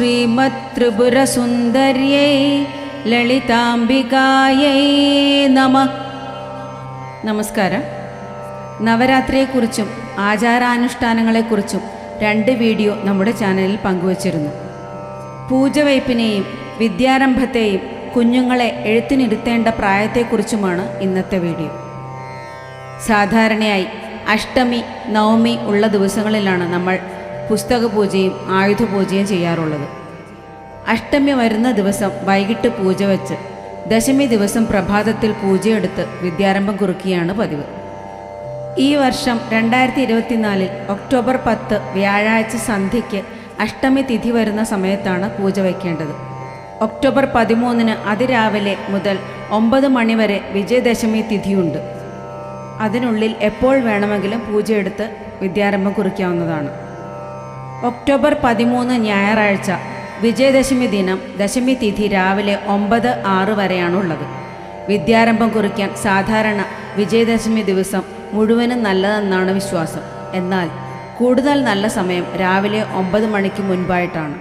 ത്രിപുരസുന്ദര്यै ലളിതാംബികായൈ നമ. നമസ്കാരം. നവരാത്രിയെക്കുറിച്ചും ആചാരാനുഷ്ഠാനങ്ങളെക്കുറിച്ചും രണ്ട് വീഡിയോ നമ്മുടെ ചാനലിൽ പങ്കുവച്ചിരുന്നു. പൂജവയ്പ്പിനെയും വിദ്യാരംഭത്തെയും കുഞ്ഞുങ്ങളെ എഴുത്തിനിരുത്തേണ്ട പ്രായത്തെക്കുറിച്ചുമാണ് ഇന്നത്തെ വീഡിയോ. സാധാരണയായി അഷ്ടമി നവമി ഉള്ള ദിവസങ്ങളിലാണ് നമ്മൾ പുസ്തക പൂജയും ആയുധ പൂജയും ചെയ്യാറുള്ളത്. അഷ്ടമി വരുന്ന ദിവസം വൈകിട്ട് പൂജ വെച്ച് ദശമി ദിവസം പ്രഭാതത്തിൽ പൂജയെടുത്ത് വിദ്യാരംഭം കുറിക്കുകയാണ് പതിവ്. ഈ വർഷം രണ്ടായിരത്തി ഇരുപത്തിനാലിൽ ഒക്ടോബർ പത്ത് വ്യാഴാഴ്ച സന്ധ്യയ്ക്ക് അഷ്ടമി തിഥി വരുന്ന സമയത്താണ് പൂജ വയ്ക്കേണ്ടത് ഒക്ടോബർ പതിമൂന്നിന് അതിരാവിലെ മുതൽ ഒമ്പത് മണിവരെ വിജയദശമി തിഥിയുണ്ട്. അതിനുള്ളിൽ എപ്പോൾ വേണമെങ്കിലും പൂജയെടുത്ത് വിദ്യാരംഭം കുറിക്കാവുന്നതാണ്. ഒക്ടോബർ പതിമൂന്ന് ഞായറാഴ്ച വിജയദശമി ദിനം ദശമി തിഥി രാവിലെ ഒമ്പത് ആറ് വരെയാണുള്ളത്. വിദ്യാരംഭം കുറിക്കാൻ സാധാരണ വിജയദശമി ദിവസം മുഴുവനും നല്ലതെന്നാണ് വിശ്വാസം. എന്നാൽ കൂടുതൽ നല്ല സമയം രാവിലെ ഒമ്പത് മണിക്ക് മുൻപായിട്ടാണ്.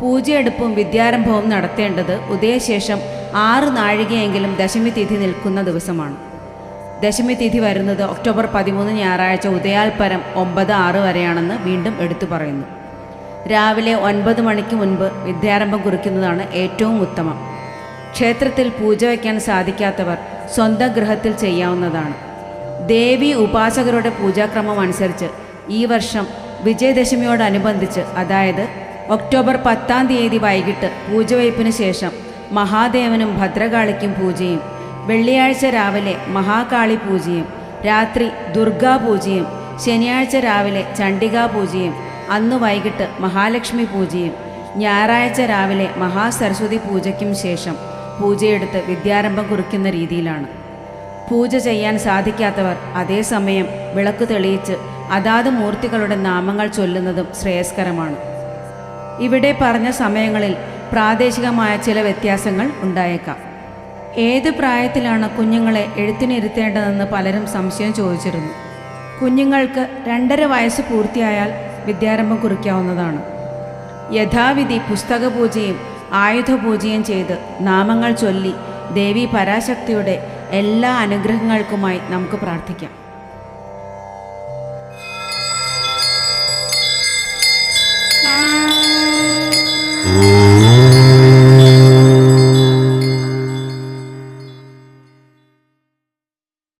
പൂജയെടുപ്പും വിദ്യാരംഭവും നടത്തേണ്ടത് ഉദയശേഷം ആറ് നാഴികയെങ്കിലും ദശമി തിഥി നിൽക്കുന്ന ദിവസമാണ്. ദശമി തിഥി വരുന്നത് ഒക്ടോബർ പതിമൂന്ന് ഞായറാഴ്ച ഉദയാൽപരം ഒമ്പത് ആറ് വരെയാണെന്ന് വീണ്ടും എടുത്തു പറയുന്നു. രാവിലെ ഒൻപത് മണിക്ക് മുൻപ് വിദ്യാരംഭം കുറിക്കുന്നതാണ് ഏറ്റവും ഉത്തമം. ക്ഷേത്രത്തിൽ പൂജ വയ്ക്കാൻ സാധിക്കാത്തവർ സ്വന്തം ഗൃഹത്തിൽ ചെയ്യാവുന്നതാണ്. ദേവി ഉപാസകരുടെ പൂജാക്രമം അനുസരിച്ച് ഈ വർഷം വിജയദശമിയോടനുബന്ധിച്ച് അതായത് ഒക്ടോബർ പത്താം തീയതി വൈകിട്ട് പൂജവയ്പ്പിന് ശേഷം മഹാദേവനും ഭദ്രകാളിക്കും പൂജയും വെള്ളിയാഴ്ച രാവിലെ മഹാകാളി പൂജയും രാത്രി ദുർഗാ പൂജയും ശനിയാഴ്ച രാവിലെ ചണ്ഡികാ പൂജയും അന്ന് വൈകിട്ട് മഹാലക്ഷ്മി പൂജയും ഞായറാഴ്ച രാവിലെ മഹാസരസ്വതി പൂജയ്ക്കും ശേഷം പൂജയെടുത്ത് വിദ്യാരംഭം കുറിക്കുന്ന രീതിയിലാണ്. പൂജ ചെയ്യാൻ സാധിക്കാത്തവർ അതേസമയം വിളക്ക് തെളിയിച്ച് അതാത് മൂർത്തികളുടെ നാമങ്ങൾ ചൊല്ലുന്നതും ശ്രേയസ്കരമാണ്. ഇവിടെ പറഞ്ഞ സമയങ്ങളിൽ പ്രാദേശികമായ ചില വ്യത്യാസങ്ങൾ ഉണ്ടായേക്കാം. ഏത് പ്രായത്തിലാണ് കുഞ്ഞുങ്ങളെ എഴുത്തിനിരുത്തേണ്ടതെന്ന് പലരും സംശയം ചോദിച്ചിരുന്നു. കുഞ്ഞുങ്ങൾക്ക് രണ്ടര വയസ്സ് പൂർത്തിയായാൽ വിദ്യാരംഭം കുറിക്കാവുന്നതാണ്. യഥാവിധി പുസ്തകപൂജയും ആയുധപൂജയും ആയുധ ചെയ്ത് നാമങ്ങൾ ചൊല്ലി ദേവി പരാശക്തിയുടെ എല്ലാ അനുഗ്രഹങ്ങൾക്കുമായി നമുക്ക് പ്രാർത്ഥിക്കാം.